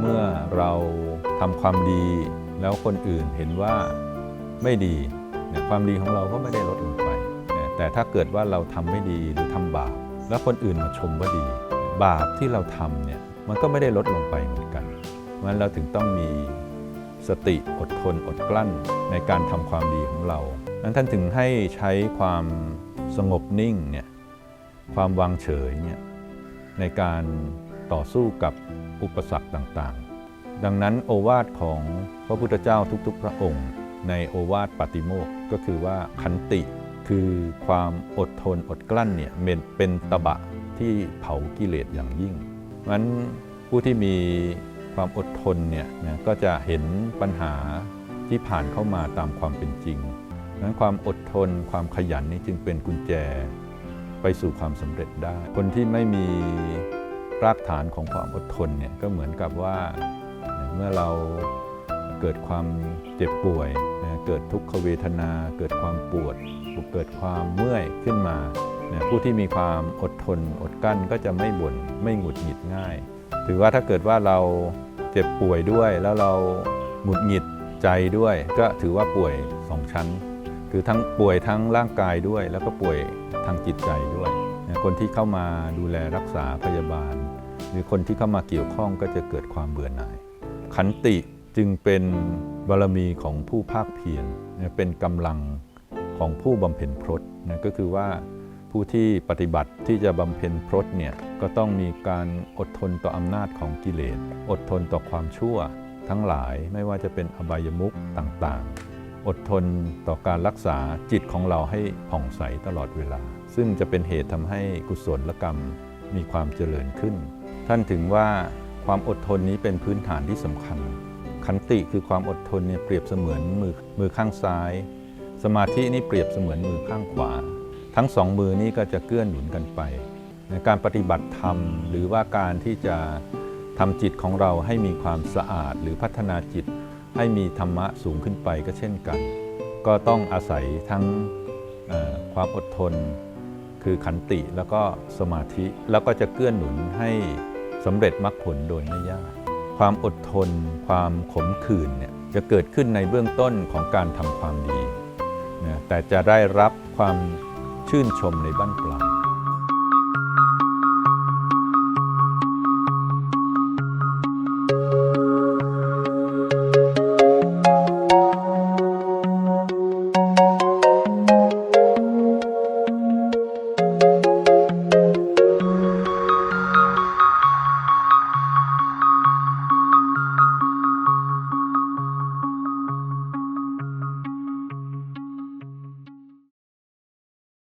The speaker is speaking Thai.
เมื่อเราทำความดีแล้วคนอื่นเห็นว่าไม่ดีความดีของเราก็ไม่ได้ลดลงไปแต่ถ้าเกิดว่าเราทำไม่ดีหรือทำบาป แล้วคนอื่นมาชมว่าดี บาปที่เราทำเนี่ยมันก็ไม่ได้ลดลงไปเหมือนกันเพราะฉะนั้นเราถึงต้องมีสติอดทนอดกลั้นในการทำความดีของเรานั้นท่านถึงให้ใช้ความสงบนิ่งเนี่ยความวางเฉยเนี่ยในการ ต่อสู้กับอุปสรรคต่างๆ ดังนั้นโอวาทของพระพุทธเจ้าทุกๆ พระองค์ ในโอวาทปาติโมกก็คือว่าขันติคือความอดทนอดกลั้นเนี่ยเป็นเป็นตบะที่เผากิเลสอย่างยิ่งเพราะฉะนั้นผู้ที่มีความอดทนเนี่ยนะก็จะเห็นปัญหาที่ผ่านเข้ามาตามความเป็นจริงงนั้นความอดทนความขยันนี่จึงเป็นกุญแจไปสู่ความสำเร็จได้ คนที่ไม่มี รากฐานของความอดทนเนี่ยก็เหมือนกับว่าเมื่อเราเกิดความเจ็บป่วย เกิดทุกขเวทนา เกิดความปวดเกิดความเมื่อยขึ้นมา ผู้ที่มีความอดทนอดกั้นก็จะไม่บ่นไม่หงุดหงิดง่าย ถือว่าถ้าเกิดว่าเราเจ็บป่วยด้วยแล้วเราหงุดหงิดใจด้วย ก็ถือว่าป่วยสองชั้น คือทั้งป่วยทั้งร่างกายด้วย แล้วก็ป่วยทางจิตใจด้วย คนที่เข้ามาดูแลรักษาพยาบาล หรือคนที่เข้ามาเกี่ยวข้องก็จะเกิดความเบื่อหน่าย ขันติจึงเป็นบารมีของผู้ภาคเพียรเป็นกำลังของผู้บำเพ็ญพรตนะก็คือว่าผู้ที่ปฏิบัติที่จะบำเพ็ญพรตเนี่ยก็ต้องมีการอดทนต่ออำนาจของกิเลส อดทนต่อความชั่ว ทั้งหลายไม่ว่าจะเป็นอบายมุขต่างๆ อดทนต่อการรักษาจิตของเราให้ผ่องใสตลอดเวลา ซึ่งจะเป็นเหตุทำให้กุศลกรรมมีความเจริญขึ้น ท่านถึงว่าความอดทนนี้เป็นพื้นฐานที่สำคัญ ขันติคือความอดทนเนี่ยเปรียบเสมือนมือมือข้างซ้าย สมาธินี่เปรียบเสมือนมือข้างขวา ทั้งสองมือนี้ก็จะเกื้อหนุนกันไป ในการปฏิบัติธรรม หรือว่าการที่จะทำจิตของเราให้มีความสะอาดหรือพัฒนาจิต ให้มีธรรมะสูงขึ้นไปก็เช่นกัน ก็ต้องอาศัยทั้งความอดทน คือขันติแล้วก็สมาธิแล้วก็จะเกื้อหนุนให้สำเร็จมรรคผลโดยไม่ยาก ความอดทน ความขมขื่นเนี่ยจะเกิดขึ้นในเบื้องต้นของการทำความดีนะแต่จะได้รับความชื่นชมในบั้นปลาย